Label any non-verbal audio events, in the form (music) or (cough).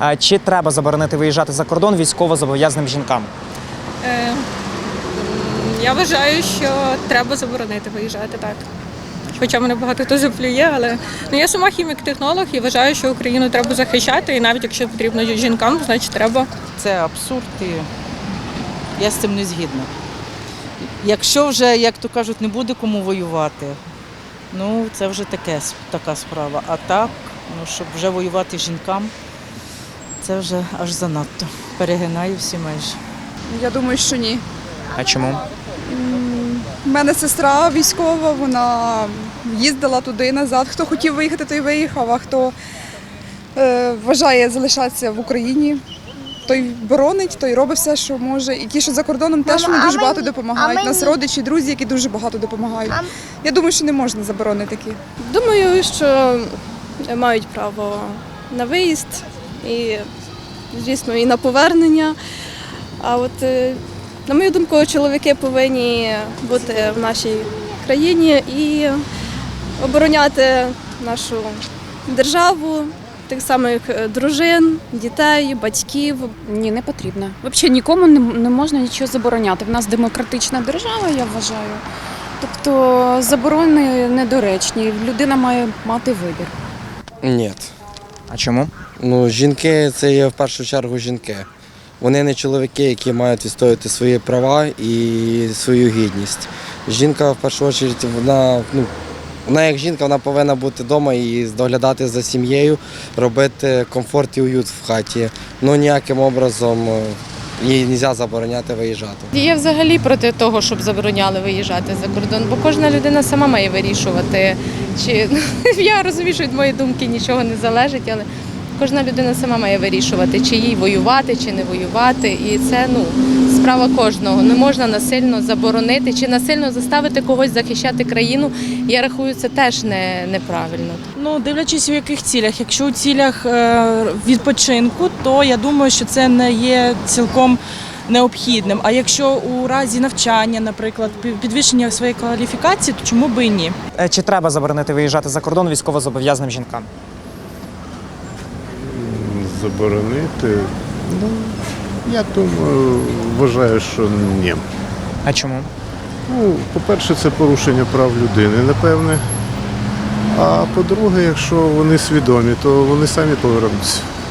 А Чи треба заборонити виїжджати за кордон військовозобов'язаним жінкам? Е, Я вважаю, що треба заборонити виїжджати так. Хоча мене багато хто заплює, але ну, я сама хімік-технолог і вважаю, що Україну треба захищати, і навіть якщо потрібно жінкам, значить треба. Це абсурд і я з цим не згідна. Якщо вже, як то кажуть, не буде кому воювати, ну це вже таке, така справа. А так, ну, щоб вже воювати жінкам, це вже аж занадто. Перегинаю всі межі. Я думаю, що ні. А чому? У мене сестра військова, вона їздила туди назад. Хто хотів виїхати, той виїхав, а хто е, вважає залишатися в Україні, той боронить, той робить все, що може. І ті, що за кордоном, теж вони дуже багато допомагають. Нас родичі, друзі, які дуже багато допомагають. Я думаю, що не можна заборонити такі. Думаю, що мають право на виїзд і, звісно, і на повернення. А от, е, на мою думку, чоловіки повинні бути в нашій країні і обороняти нашу державу, тих самих е, дружин, дітей, батьків, Ні, не потрібно. Взагалі нікому не, не можна нічого забороняти. В нас демократична держава, я вважаю. Тобто заборони недоречні. Людина має мати вибір. Ні. А чому? Ну, жінки це є в першу чергу жінки. Вони не чоловіки, які мають відстоювати свої права і свою гідність. Жінка в першу чергу, вона, ну, вона як жінка, вона повинна бути вдома і доглядати за сім'єю, робити комфорт і уют в хаті. Ну ніяким образом е, їй не можна забороняти виїжджати. Я взагалі проти того, щоб забороняли виїжджати за кордон, бо кожна людина сама має вирішувати. Чи (laughs) я розумію, що від моєї думки нічого не залежить, але кожна людина сама має вирішувати, чи їй воювати, чи не воювати. І це ну справа кожного. Не можна насильно заборонити чи насильно заставити когось захищати країну. Я рахую, це теж не, неправильно. Ну, дивлячись у яких цілях. Якщо у цілях е, відпочинку, то я думаю, що це не є цілком необхідним. А якщо у разі навчання, наприклад, пі- підвищення своєї кваліфікації, то чому би і ні? Е, Чи треба заборонити виїжджати за кордон військовозобов'язаним жінкам? Заборонити. Ну, я думаю, вважаю, що ні. А чому? Ну, по-перше, це порушення прав людини, напевне. А по-друге, якщо вони свідомі, то вони самі повернуться.